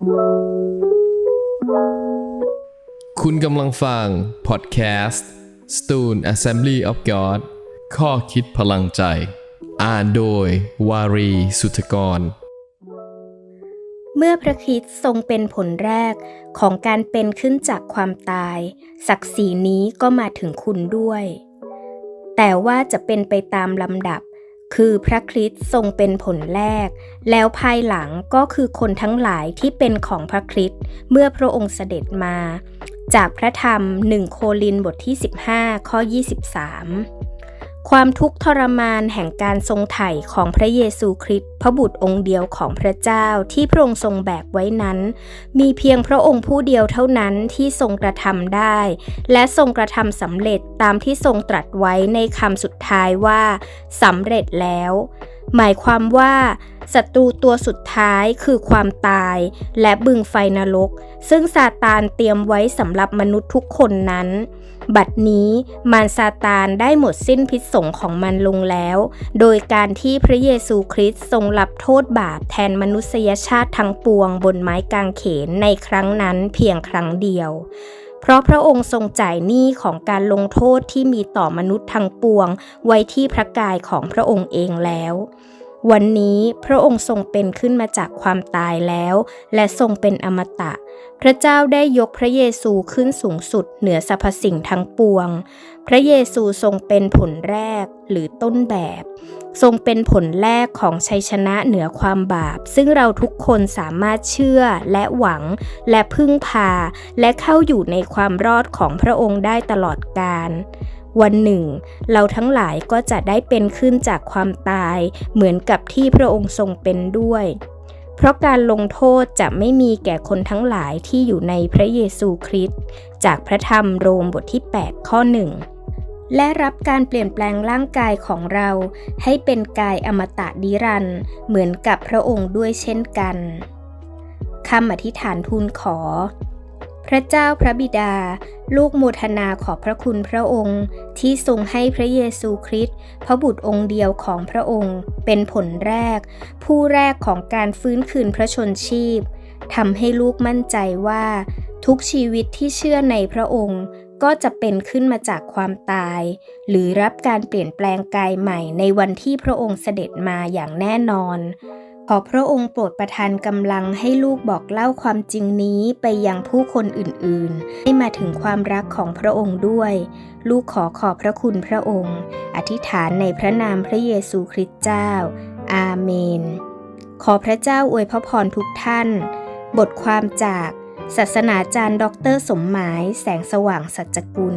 คุณกำลังฟังพอดแคสต์ Stone Assembly of God ข้อคิดพลังใจ อ่านโดยวารีสุทธกร เมื่อพระคริสต์ทรงเป็นผลแรกของการเป็นขึ้นจากความตาย ศักดิ์ศรีนี้ก็มาถึงคุณด้วย แต่ว่าจะเป็นไปตามลำดับ คือพระคริสต์ทรงเป็นผลแรก แล้วภายหลังก็คือคนทั้งหลายที่เป็นของพระคริสต์เมื่อพระองค์เสด็จมา จากพระธรรม 1 โคลินบทที่ 15 ข้อ 23 ความทุกข์ทรมานแห่งการทรงไถ่ของพระเยซูคริสต์พระบุตรองค์เดียวของพระเจ้าที่พระองค์ทรงแบกไว้นั้น มีเพียงพระองค์ผู้เดียวเท่านั้นที่ทรงกระทำได้ และทรงกระทำสำเร็จตามที่ทรงตรัสไว้ในคำสุดท้ายว่าสำเร็จแล้ว หมายความว่าศัตรูตัวสุดท้ายคือความตายและบึงไฟนรก ซึ่งซาตานเตรียมไว้สำหรับมนุษย์ทุกคนนั้น บัดนี้มารซาตานได้หมดสิ้นพิษสงของมันลงแล้ว โดยการที่พระเยซูคริสต์ทรงรับโทษบาปแทนมนุษยชาติทั้งปวงบนไม้กางเขนในครั้งนั้นเพียงครั้งเดียวเพราะพระองค์ทรงจ่ายหนี้ของการลงโทษที่มีต่อมนุษย์ทั้งปวง ไว้ที่พระกายของพระองค์เองแล้ว วันนี้พระองค์ทรงเป็นขึ้นมาจากความตายแล้ว และทรงเป็นอมตะ พระเจ้าได้ยกพระเยซูขึ้นสูงสุดเหนือสรรพสิ่งทั้งปวง พระเยซูทรงเป็นผลแรกหรือต้นแบบ ทรงเป็นผลแรกของชัยชนะเหนือความบาป ซึ่งเราทุกคนสามารถเชื่อและหวัง และพึ่งพา และเข้าอยู่ในความรอดของพระองค์ได้ตลอดกาล วันหนึ่ง เราทั้งหลายก็จะได้เป็นขึ้นจากความตายเหมือนกับที่พระองค์ทรงเป็นด้วย เพราะการลงโทษจะไม่มีแก่คนทั้งหลายที่อยู่ในพระเยซูคริสต์จากพระธรรมโรมบทที่ 8 ข้อหนึ่งและรับการเปลี่ยนแปลงร่างกายของเรา ให้เป็นกายอมตะนิรันด์เหมือนกับพระองค์ด้วยเช่นกันคำอธิษฐานทูลขอ พระเจ้าพระบิดา ลูกโมทนาขอบพระคุณพระองค์ ที่ทรงให้พระเยซูคริสต์พระบุตรองค์เดียวของพระองค์ เป็นผลแรก ผู้แรกของการฟื้นคืนพระชนชีพทำให้ลูกมั่นใจว่า ทุกชีวิตที่เชื่อในพระองค์ก็จะเป็นขึ้นมาจากความตาย หรือรับการเปลี่ยนแปลงกายใหม่ในวันที่พระองค์เสด็จมาอย่างแน่นอน ขอพระองค์โปรดประทานกำลังให้ลูกบอกเล่าความจริงนี้ไปยังผู้คนอื่นๆ ให้มาถึงความรักของพระองค์ด้วย ลูกขอขอบพระคุณพระองค์ อธิษฐานในพระนามพระเยซูคริสต์เจ้า อาเมน ขอพระเจ้าอวยพระพรทุกท่าน บทความจากศาสนาจารย์ดอกเตอรสมหมาย แสงสว่างสัจกุล